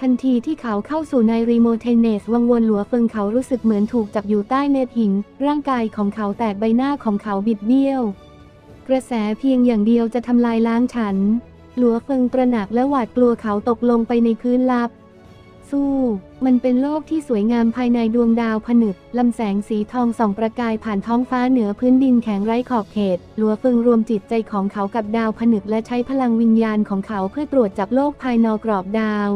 ทันทีที่เขาเข้าสู่ในรีโมเทเนสวังวนหลัวเฟิงเขารู้สึกเหมือนถูกจับอยู่ใต้เม็ดหิน ร่างกายของเขาแตกใบหน้าของเขาบิดเบี้ยว กระแสเพียงอย่างเดียวจะทำลายล้างฉัน หลัวเฟิงตระหนักและหวาดกลัวเขาตกลงไปในพื้นลับ สู้ มันเป็นโลกที่สวยงามภายในดวงดาวผนึกลำแสงสีทองส่องประกายผ่านท้องฟ้าเหนือพื้นดินแข็งไร้ขอบเขต หลัวเฟิงรวมจิตใจของเขากับดาวผนึกและใช้พลังวิญญาณของเขาเพื่อตรวจจับโลกภายนอกกรอบดาว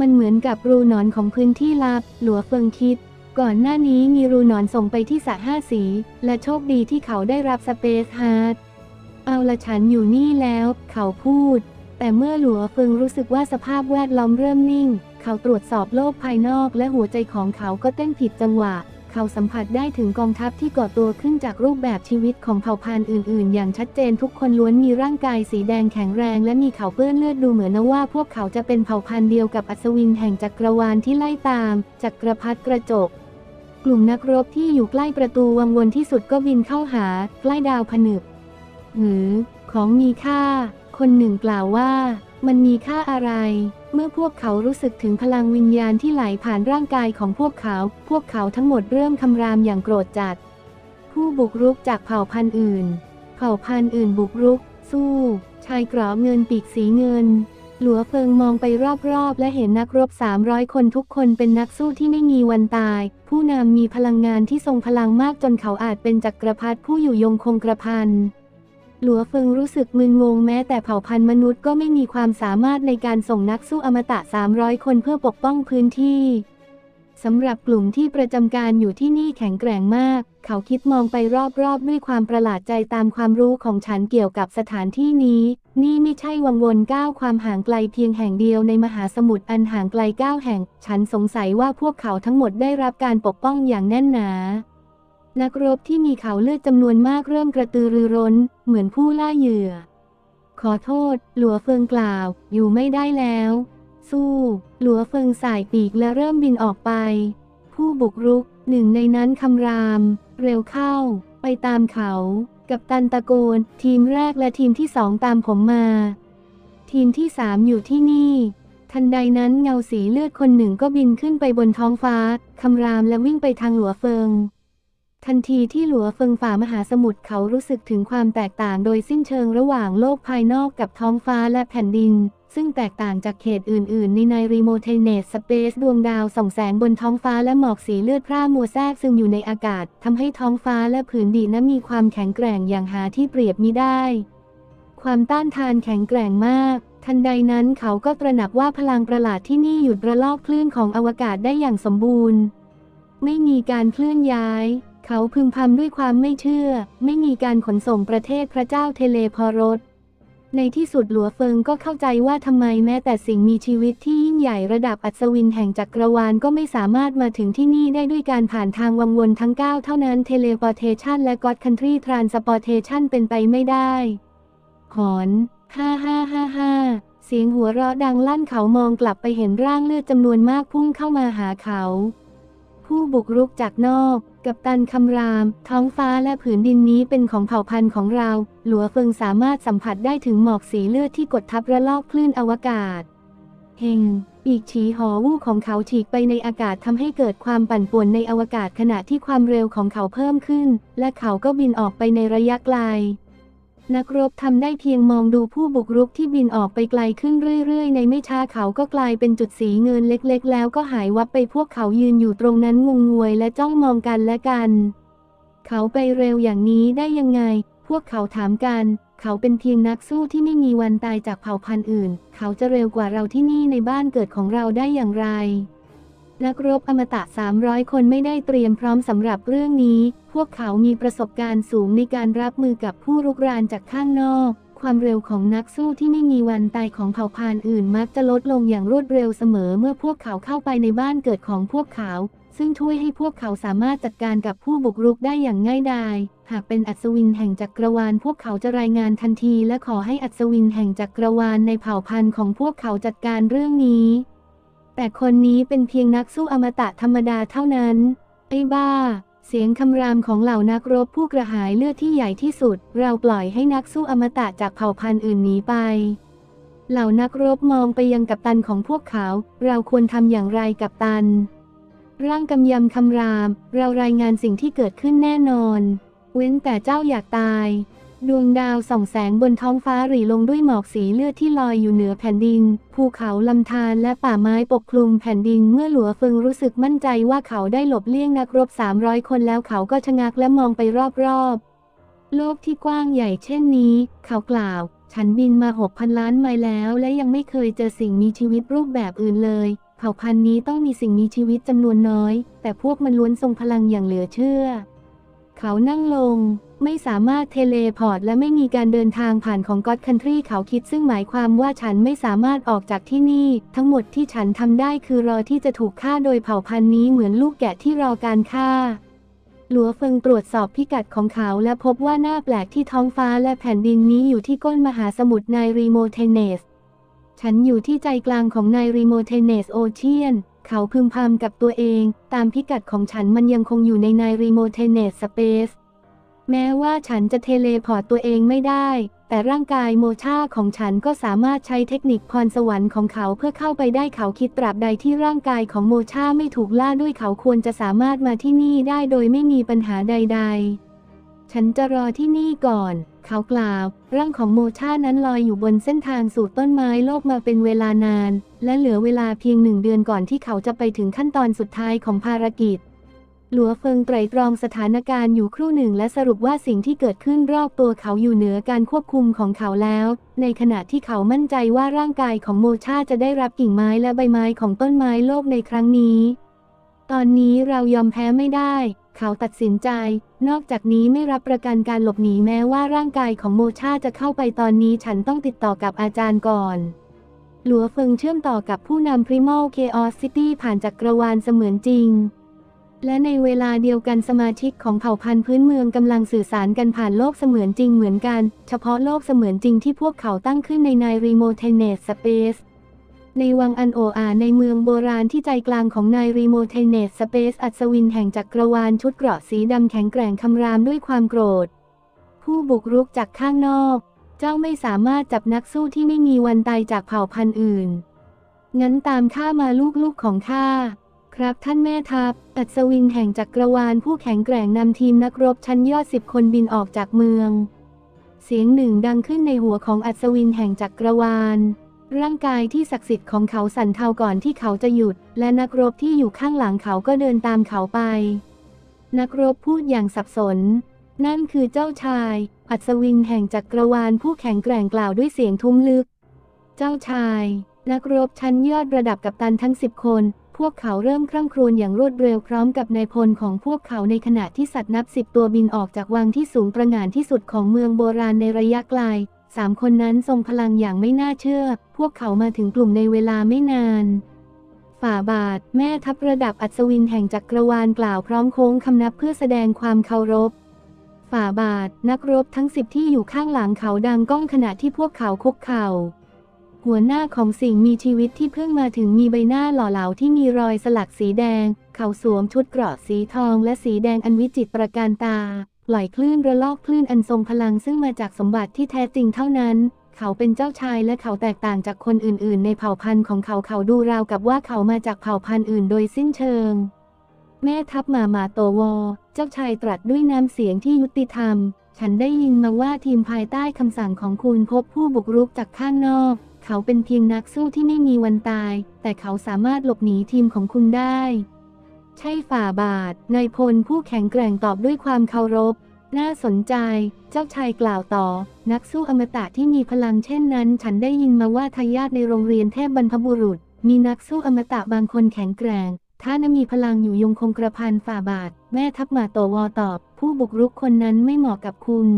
มันเหมือนกับรูหนอนของพื้นที่ลับ หลัวเฟิงคิด ก่อนหน้านี้มีรูหนอนส่งไปที่สระห้าสี และโชคดีที่เขาได้รับสเปซฮาร์ดเอาละฉันอยู่นี่แล้ว เขาพูด แต่เมื่อหลัวเฟิงรู้สึกว่าสภาพแวดล้อมเริ่มนิ่ง เขาตรวจสอบโลกภายนอกและหัวใจของเขาก็เต้นผิดจังหวะ เขาสัมผัสได้ถึงกองทัพที่ก่อตัวขึ้นจากรูปแบบชีวิตของเผ่าพันธุ์อื่น ๆ อย่างชัดเจนทุกคนล้วนมีร่างกายสีแดงแข็งแรง และมีเขาเปื้อนเลือดดูเหมือนว่า พวกเขาจะเป็นเผ่าพันธุ์เดียวกับอัศวินแห่งจักรวาลที่ไล่ตามจักรพรรดิกระจกกลุ่มนักรบที่อยู่ใกล้ประตูวังวนที่สุดก็บินเข้าหา ใกล้ดาวผนึก หรือ ของมีค่า คนหนึ่งกล่าวว่า มันมีค่าอะไร เมื่อพวกเขารู้สึกถึงพลังวิญญาณที่ไหลผ่านร่างกายของพวกเขา พวกเขาทั้งหมดเริ่มคำรามอย่างโกรธจัด ผู้บุกรุกจากเผ่าพันธุ์อื่น เผ่าพันธุ์อื่นบุกรุก สู้ ชายกรอบเงินปีกสีเงิน หลัวเฟิงมองไปรอบๆ และเห็นนักรบ 300 คนทุกคนเป็นนักสู้ที่ไม่มีวันตาย ผู้นำมีพลังงานที่ทรงพลังมากจนเขาอาจเป็นจักรพรรดิผู้อยู่ยงคงกระพัน หลัวเฟิงรู้สึกมึนงงแม้แต่เผ่าพันธุ์มนุษย์ก็ไม่มีความสามารถในการส่งนักสู้อมตะ 300 คนเพื่อปกป้องพื้นที่สำหรับกลุ่มที่ประจำการอยู่ที่นี่แข็งแกร่งมาก เขาคิดมองไปรอบๆ ด้วยความประหลาดใจตามความรู้ของฉันเกี่ยวกับสถานที่นี้ นี่ไม่ใช่วังวนก้าวความห่างไกลเพียงแห่งเดียวในมหาสมุทรอันห่างไกลก้าวแห่ง ฉันสงสัยว่าพวกเขาทั้งหมดได้รับการปกป้องอย่างแน่นหนา นักรบที่มีเขาเลือดจำนวนมากเริ่มกระตือรือร้น เหมือนผู้ล่าเหยื่อ ขอโทษ หลัวเฟิงกล่าว อยู่ไม่ได้แล้ว สู้ หลัวเฟิงสายปีกและเริ่มบินออกไป ผู้บุกรุกหนึ่งในนั้นคำราม เร็วเข้า ไปตามเขา กับตันตะโกน ทีมแรกและทีมที่สองตามผมมา ทีมที่สามอยู่ที่นี่ ทันใดนั้นเงาสีเลือดคนหนึ่งก็บินขึ้นไปบนท้องฟ้าคำรามและวิ่งไปทางหลัวเฟิง ทันทีที่หลัวเฟิงฝ่ามหาสมุทรเขารู้สึกถึงความแตกต่างโดยสิ้นเชิงระหว่างโลกภายนอกกับท้องฟ้าและแผ่นดิน ซึ่งแตกต่างจากเขตอื่น ๆ ในในรีโมเทเนสสเปซดวงดาวส่องแสงบนท้องฟ้าและหมอกสีเลือดพร่ามัวแทรกซึมอยู่ในอากาศทำให้ท้องฟ้าและผืนดินนั้นมีความแข็งแกร่งอย่างหาที่เปรียบมิได้ ความต้านทานแข็งแกร่งมาก ทันใดนั้นเขาก็ตระหนักว่าพลังประหลาดที่นี่หยุดระลอกคลื่นของอวกาศได้อย่างสมบูรณ์ ไม่มีการเคลื่อนย้าย เขาพึมพำด้วยความไม่เชื่อ ไม่มีการขนส่งประเทศพระเจ้าเทเลพอรสในที่สุดหลัวเฟิงก็เข้าใจว่าทำไมแม้แต่สิ่งมีชีวิตที่ยิ่งใหญ่ระดับอัศวินแห่งจักรวาลก็ไม่สามารถมาถึงที่นี่ได้ด้วยการผ่านทางวังวนทั้ง 9 เท่านั้นเทเลพอร์เทชันและก็อดคันทรีทรานสปอร์เทชันเป็นไปไม่ได้ หอนฮ่าฮ่าฮ่าฮ่าเสียงหัวเราะดังลั่นเขามองกลับไปเห็นร่างเลือดจำนวนมากพุ่งเข้ามาหาเขา ผู้บุกรุกจากนอก กับตันคำราม ท้องฟ้าและผืนดินนี้เป็นของเผ่าพันธุ์ของเรา หลัวเฟิงสามารถสัมผัสได้ถึงหมอกสีเลือดที่กดทับระลอกคลื่นอวกาศเฮงปีกฉีหอวู่ของเขาฉีกไปในอากาศทำให้เกิดความปั่นป่วนในอวกาศขณะที่ความเร็วของเขาเพิ่มขึ้น และเขาก็บินออกไปในระยะไกล นักรบทำได้เพียงมองดูผู้บุกรุกที่บินออกไปไกลขึ้นเรื่อยๆ ในไม่ช้าเขาก็กลายเป็นจุดสีเงินเล็กๆ แล้วก็หายวับไปพวกเขายืนอยู่ตรงนั้นงงงวยและจ้องมองกันและกัน เขาไปเร็วอย่างนี้ได้ยังไง พวกเขาถามกัน เขาเป็นเพียงนักสู้ที่ไม่มีวันตายจากเผ่าพันธุ์อื่น เขาจะเร็วกว่าเราที่นี่ในบ้านเกิดของเราได้อย่างไร นักรบอมตะ 300 คนไม่ได้เตรียมพร้อมสำหรับเรื่องนี้ พวกเขามีประสบการณ์สูงในการรับมือกับผู้รุกรานจากข้างนอก ความเร็วของนักสู้ที่ไม่มีวันตายของเผ่าพันธุ์อื่นมักจะลดลงอย่างรวดเร็วเสมอเมื่อพวกเขาเข้าไปในบ้านเกิดของพวกเขา ซึ่งช่วยให้พวกเขาสามารถจัดการกับผู้บุกรุกได้อย่างง่ายดายหากเป็นอัศวินแห่งจักรวาล พวกเขาจะรายงานทันที และขอให้อัศวินแห่งจักรวาลในเผ่าพันธุ์ของพวกเขาจัดการเรื่องนี้ แต่คนนี้เป็นเพียงนักสู้อมตะธรรมดาเท่านั้น ไอ้บ้า เสียงคำรามของเหล่านักรบผู้กระหายเลือดที่ใหญ่ที่สุด เราปล่อยให้นักสู้อมตะจากเผ่าพันธุ์อื่นหนีไป เหล่านักรบมองไปยังกัปตันของพวกเขา เราควรทำอย่างไรกัปตัน ร่างกำยำคำราม เรารายงานสิ่งที่เกิดขึ้นแน่นอน เว้นแต่เจ้าอยากตาย ดวงดาวส่องแสงบนท้องฟ้าหรี่ลงด้วยหมอกสีเลือดที่ลอยอยู่เหนือแผ่นดิน ภูเขาลำธารและป่าไม้ปกคลุมแผ่นดินเมื่อหลัวเฟิงรู้สึกมั่นใจว่าเขาได้หลบเลี่ยงนักรบ 300 คนแล้วเขาก็ชะงักและมองไปรอบๆ โลกที่กว้างใหญ่เช่นนี้ เขากล่าว ฉันบินมา 6,000 ล้านไมล์แล้ว และยังไม่เคยเจอสิ่งมีชีวิตรูปแบบอื่นเลย เผ่าพันธุ์นี้ต้องมีสิ่งมีชีวิตจำนวนน้อย แต่พวกมันล้วนทรงพลังอย่างเหลือเชื่อ เขานั่งลง ไม่สามารถเทเลพอร์ตและไม่มีการเดินทางผ่านของก็ d คันทรีเขาคิดซึ่งหมายความว่าฉันไม่สามารถออกจากที่นี่ ทั้งหมดที่ฉันทำได้คือรอที่จะถูกฆ่าโดยเผ่าพันธุ์นี้เหมือนลูกแกะที่รอการฆ่าหลัวเฟิงตรวจสอบพิกัดของเขาและพบว่าหน้าแปลกที่ท้องฟ้าและแผ่นดินนี้อยู่ที่ก้นมหาสมุทรไนรีโมเทเนส ฉันอยู่ที่ใจกลางของไนรีโมเทเนสโอเชียน เขาพึมพำกับตัวเอง ตามพิกัดของฉันมันยังคงอยู่ในไนรีโมเทเนสสเปซแม้ว่าฉันจะเทเลพอร์ตตัวเองไม่ได้ แต่ร่างกายโมชาของฉันก็สามารถใช้เทคนิคพรสวรรค์ของเขาเพื่อเข้าไปได้เขาคิดตราบใดที่ร่างกายของโมชาไม่ถูกล่าด้วยเขาควรจะสามารถมาที่นี่ได้โดยไม่มีปัญหาใด ๆ ฉันจะรอที่นี่ก่อน เขากล่าว ร่างของโมชานั้นลอยอยู่บนเส้นทางสู่ต้นไม้โลกมาเป็นเวลานาน และเหลือเวลาเพียงหนึ่งเดือนก่อนที่เขาจะไปถึงขั้นตอนสุดท้ายของภารกิจ หลัวเฟิงไตรตรองสถานการณ์อยู่ครู่หนึ่งและสรุปว่าสิ่งที่เกิดขึ้นรอบตัวเขาอยู่เหนือการควบคุมของเขาแล้ว ในขณะที่เขามั่นใจว่าร่างกายของโมชาจะได้รับกิ่งไม้และใบไม้ของต้นไม้โลกในครั้งนี้ ตอนนี้เรายอมแพ้ไม่ได้ เขาตัดสินใจ นอกจากนี้ไม่รับประกันการหลบหนีแม้ว่าร่างกายของโมชาจะเข้าไปตอนนี้ฉันต้องติดต่อกับอาจารย์ก่อน หลัวเฟิงเชื่อมต่อกับผู้นำ Primal Chaos City ผ่านจักรวาลเสมือนจริง และในเวลาเดียวกันสมาชิกของเผ่าพันธุ์พื้นเมืองกำลังสื่อสารกันผ่านโลกเสมือนจริงเหมือนกัน เฉพาะโลกเสมือนจริงที่พวกเขาตั้งขึ้นในนายรีโมเทเนสสเปซ ในวังอันโออาในเมืองโบราณที่ใจกลางของนายรีโมเทเนสสเปซอัศวินแห่งจักรวาลชุดเกราะสีดำแข็งแกร่งคำรามด้วยความโกรธ ผู้บุกรุกจากข้างนอก เจ้าไม่สามารถจับนักสู้ที่ไม่มีวันตายจากเผ่าพันธุ์อื่น งั้นตามข้ามาลูกๆของข้าครับท่านแม่ทัพ อัศวินแห่งจักรวาลผู้แข็งแกร่งนำทีมนักรบชั้นยอดสิบคนบินออกจากเมือง เสียงหนึ่งดังขึ้นในหัวของอัศวินแห่งจักรวาล ร่างกายที่ศักดิ์สิทธิ์ของเขาสั่นเทาก่อนที่เขาจะหยุด และนักรบที่อยู่ข้างหลังเขาก็เดินตามเขาไป นักรบพูดอย่างสับสน นั่นคือเจ้าชาย อัศวินแห่งจักรวาลผู้แข็งแกร่งกล่าวด้วยเสียงทุ้มลึก เจ้าชาย นักรบชั้นยอดระดับกัปตันทั้งสิบคน พวกเขาเริ่มคร่ำครวญอย่างรวดเร็วพร้อมกับนายพลของพวกเขาในขณะที่สัตว์นับสิบตัวบินออกจากวังที่สูงประหง่านที่สุดของเมืองโบราณในระยะไกล สามคนนั้นทรงพลังอย่างไม่น่าเชื่อ พวกเขามาถึงกลุ่มในเวลาไม่นาน ฝ่าบาท แม่ทัพระดับอัศวินแห่งจักรวาลกล่าวพร้อมโค้งคำนับเพื่อแสดงความเคารพ ฝ่าบาท นักรบทั้งสิบที่อยู่ข้างหลังเขาดังก้องขณะที่พวกเขาคุกเข่า หัวหน้าของสิ่งมีชีวิตที่เพิ่งมาถึงมีใบหน้าหล่อเหลาที่มีรอยสลักสีแดง เขาสวมชุดเกราะสีทองและสีแดงอันวิจิตรประการตา ปล่อยคลื่นระลอกคลื่นอันทรงพลังซึ่งมาจากสมบัติที่แท้จริงเท่านั้น เขาเป็นเจ้าชายและเขาแตกต่างจากคนอื่น ๆ ในเผ่าพันธุ์ของเขาเขาดูราวกับว่าเขามาจากเผ่าพันธุ์อื่นโดยสิ้นเชิง แม่ทัพมามาโตวอ เจ้าชายตรัสด้วยน้ำเสียงที่ยุติธรรม ฉันได้ยินมาว่าทีมภายใต้คำสั่งของคุณพบผู้บุกรุกจากข้างนอก เขาเป็นเพียงนักสู้ที่ไม่มีวันตาย แต่เขาสามารถหลบหนีทีมของคุณได้ ใช่ฝ่าบาท นายพลผู้แข็งแกร่งตอบด้วยความเคารพ น่าสนใจ เจ้าชายกล่าวต่อ นักสู้อมตะที่มีพลังเช่นนั้น ฉันได้ยินมาว่าทายาทในโรงเรียนเทพบรรพบุรุษ มีนักสู้อมตะบางคนแข็งแกร่งถ้านั้นมีพลังอยู่ยงคงกระพันฝ่าบาท แม่ทัพมาโตวอตอบ ผู้บุกรุกคนนั้นไม่เหมาะกับคุณ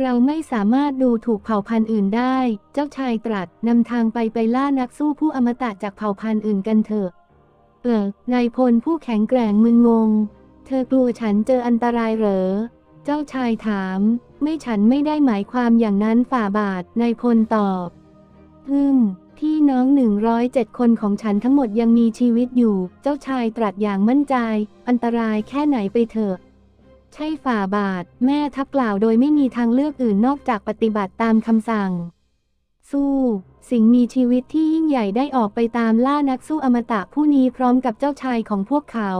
เราไม่สามารถดูถูกเผ่าพันธุ์อื่นได้ เจ้าชายตรัสนำทางไปไปล่านักสู้ผู้อมตะจากเผ่าพันธุ์อื่นกันเถอะ เออนายพลผู้แข็งแกร่งมึนงง เธอกลัวฉันเจออันตรายเหรอ เจ้าชายถาม ไม่ฉันไม่ได้หมายความอย่างนั้นฝ่าบาท นายพลตอบฮึมพี่น้องหนึ่งร้อยเจ็ดคนของฉันทั้งหมดยังมีชีวิตอยู่ เจ้าชายตรัสอย่างมั่นใจ อันตรายแค่ไหนไปเถอะ ใช่ฝ่าบาท แม่ทัพกล่าวโดยไม่มีทางเลือกอื่นนอกจากปฏิบัติตามคำสั่ง สู้ สิ่งมีชีวิตที่ยิ่งใหญ่ได้ออกไปตามล่านักสู้อมตะผู้นี้พร้อมกับเจ้าชายของพวกเขา